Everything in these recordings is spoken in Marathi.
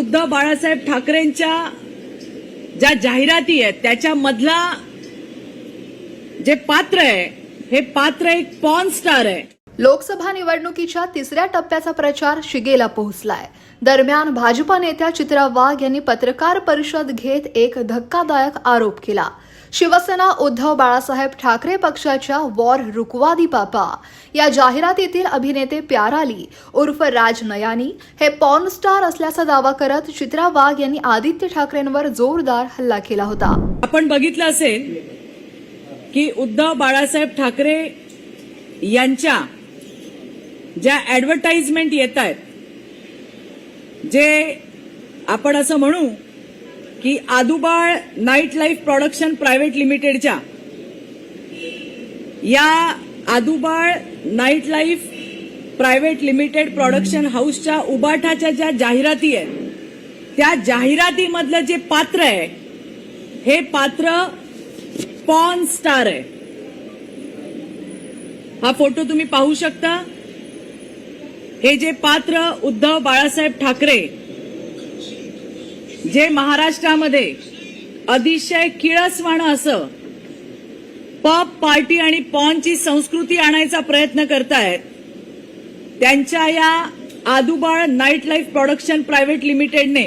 उद्धव बाळासाहेब ठाकरेंच्या ज्या जाहिराती आहेत त्याच्यामधला जे पात्र आहे हे पात्र एक पॉन स्टार आहे. लोकसभा निवडणुकीच्या तिसऱ्या टप्प्याचा प्रचार शिगेला पोहोचलाय. दरम्यान भाजपा नेत्या चित्रा वाघ यांनी पत्रकार परिषद घेत एक धक्कादायक आरोप केला. शिवसेना उद्धव बाळासाहेब ठाकरे पक्षाच्या वॉर रुकवादी पापा. या जाहिरातीतील अभिनेते प्याराली उर्फ राज नयानी हे पॉर्न स्टार असल्याचा दावा करत चित्रा वाघ यांनी आदित्य ठाकरेंवर जोरदार हल्ला केला होता. आपण बघितलं असेल की उद्धव बाळासाहेब ठाकरे यांच्या ज्या ऍडव्हर्टाइजमेंट येत आहेत जे आपण असं म्हणू की Adubal night life production private लिमिटेडच्या. या Adubal night life private limited production हाऊसच्या उबाठाच्या ज्या जाहिराती आहेत त्या जाहिरातीमधलं जे पात्र आहे हे पात्र पॉन स्टार आहे. हा फोटो तुम्ही पाहू शकता. हे जे पात्र उद्धव बाळासाहेब ठाकरे जे महाराष्ट्रामध्ये अतिशय किळसवाणं असं पॉप पार्टी आणि पॉनची संस्कृती आणायचा प्रयत्न करतायत त्यांच्या या Adubal night life production private लिमिटेडने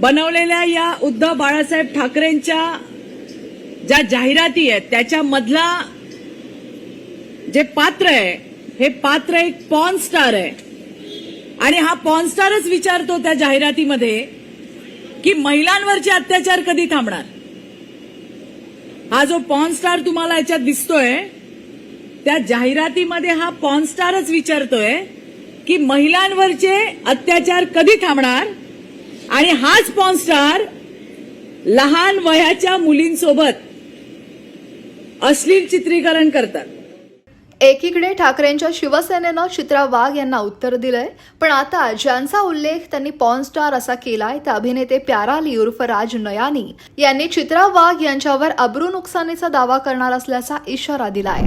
बनवलेल्या या उद्धव बाळासाहेब ठाकरेंच्या ज्या जाहिराती आहेत त्याच्यामधला जे पात्र आहे हे पात्र एक पॉन स्टार आहे. आणि हा पॉन स्टारच विचारतो त्या जाहिरातीमध्ये की महिलांवरचे अत्याचार कधी थांबणार? हा जो पॉन स्टार तुम्हाला याच्यात दिसतोय त्या जाहिरातीमध्ये हा पॉन स्टारच विचारतोय की महिलांवरचे अत्याचार कधी थांबणार? आणि हाच पॉन स्टार लहान वयाच्या मुलींसोबत अश्लील चित्रीकरण करतात. एकीकडे ठाकरेंच्या शिवसेनेनं चित्रा वाघ यांना उत्तर दिलंय पण आता ज्यांचा उल्लेख त्यांनी पॉन स्टार असा केलाय त्या अभिनेते प्याराली उर्फ राज नयानी यांनी चित्रा वाघ यांच्यावर अब्रू नुकसानीचा दावा करणार असल्याचा इशारा दिलाय.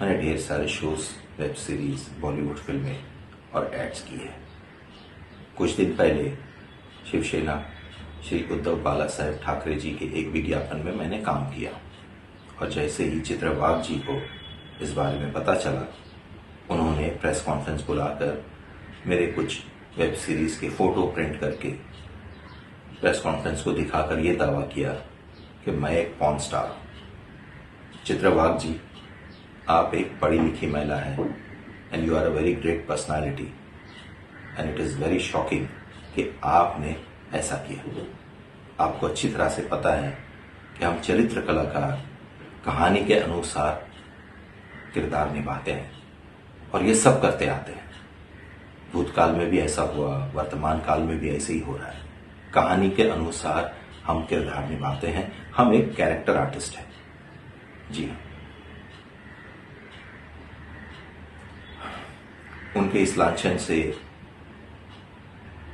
मैंने ढेर सारे शोज वेब सीरीज बॉलीवुड फिल्में और एड्स की है। कुछ दिन पहले शिवसेना श्री उद्धव बाला साहेब ठाकरे जी के एक विज्ञापन में मैंने काम किया और जैसे ही चित्रवाग जी को इस बारे में पता चला उन्होंने प्रेस कॉन्फ्रेंस बुलाकर मेरे कुछ वेब सीरीज़ के फ़ोटो प्रिंट करके प्रेस कॉन्फ्रेंस को दिखाकर ये दावा किया कि मैं एक पॉन स्टार हूँ। चित्रबाग जी, आप एक पढ़ी लिखी महिला हैं and you are a very great personality and it is very shocking कि आपने ऐसा किया आपको अच्छी तरह से पता है कि हम चरित्र कलाकार कहानी के अनुसार किरदार निभाते हैं और ये सब करते आते हैं। भूतकाल में भी ऐसा हुआ, वर्तमान काल में भी ऐसे ही हो रहा है। कहानी के अनुसार हम किरदार निभाते हैं। हम एक कैरेक्टर आर्टिस्ट हैं। जी हाँ। उनके इस लांछन से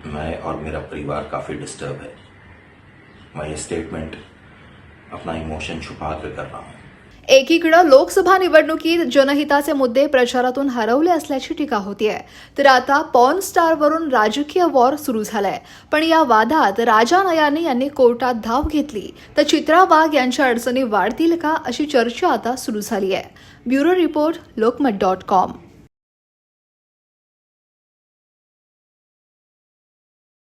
मैं और मेरा परिवार काफ़ी डिस्टर्ब है। मैं ये स्टेटमेंट अपना इमोशन छुपा कर कर रहा हूँ। एकीकडे लोकसभा निवडणुकीत जनहिताचे मुद्दे प्रचारातून हरवले असल्याची टीका होतीये. तर आता पॉर्न स्टारवरून राजकीय वॉर सुरू झालाय. पण या वादात राजा नयानी यांनी कोर्टात धाव घेतली. तर चित्रा वाघ यांच्या अडचणी वाढतील का अशी चर्चा आता सुरू झाली आहे bureau report Lokmat dot com.